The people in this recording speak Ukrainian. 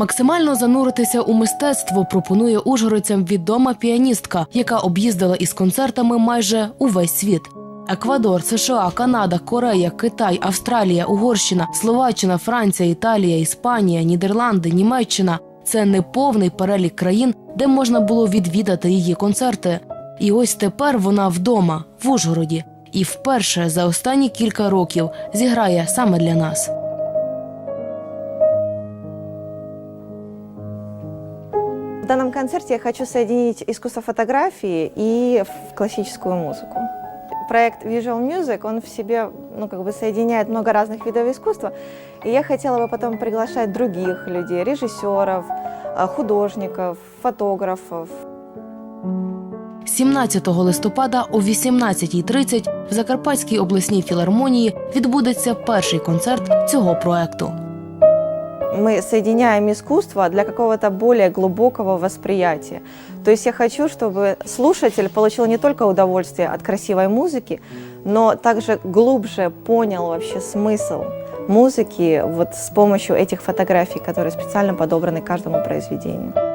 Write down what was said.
Максимально зануритися у мистецтво пропонує ужгородцям відома піаністка, яка об'їздила із концертами майже увесь світ: Еквадор, США, Канада, Корея, Китай, Австралія, Угорщина, Словаччина, Франція, Італія, Іспанія, Нідерланди, Німеччина це неповний перелік країн, де можна було відвідати її концерти. І ось тепер вона вдома, в Ужгороді, і вперше за останні кілька років зіграє саме для нас. В данном концерте я хочу соединить искусство фотографии и классическую музыку Проект Visual Music, он в себе ну, как бы соединяет много разных видов искусства. И я хотела бы потом приглашать других людей, режиссеров, а, художников, фотографов, 17 листопада о 18.30 в Закарпатській обласній філармонії відбудеться перший концерт цього проекту. Мы соединяем искусство для какого-то более глубокого восприятия. То есть я хочу, чтобы слушатель получил не только удовольствие от красивой музыки, но также глубже понял вообще смысл музыки вот с помощью этих фотографий, которые специально подобраны каждому произведению.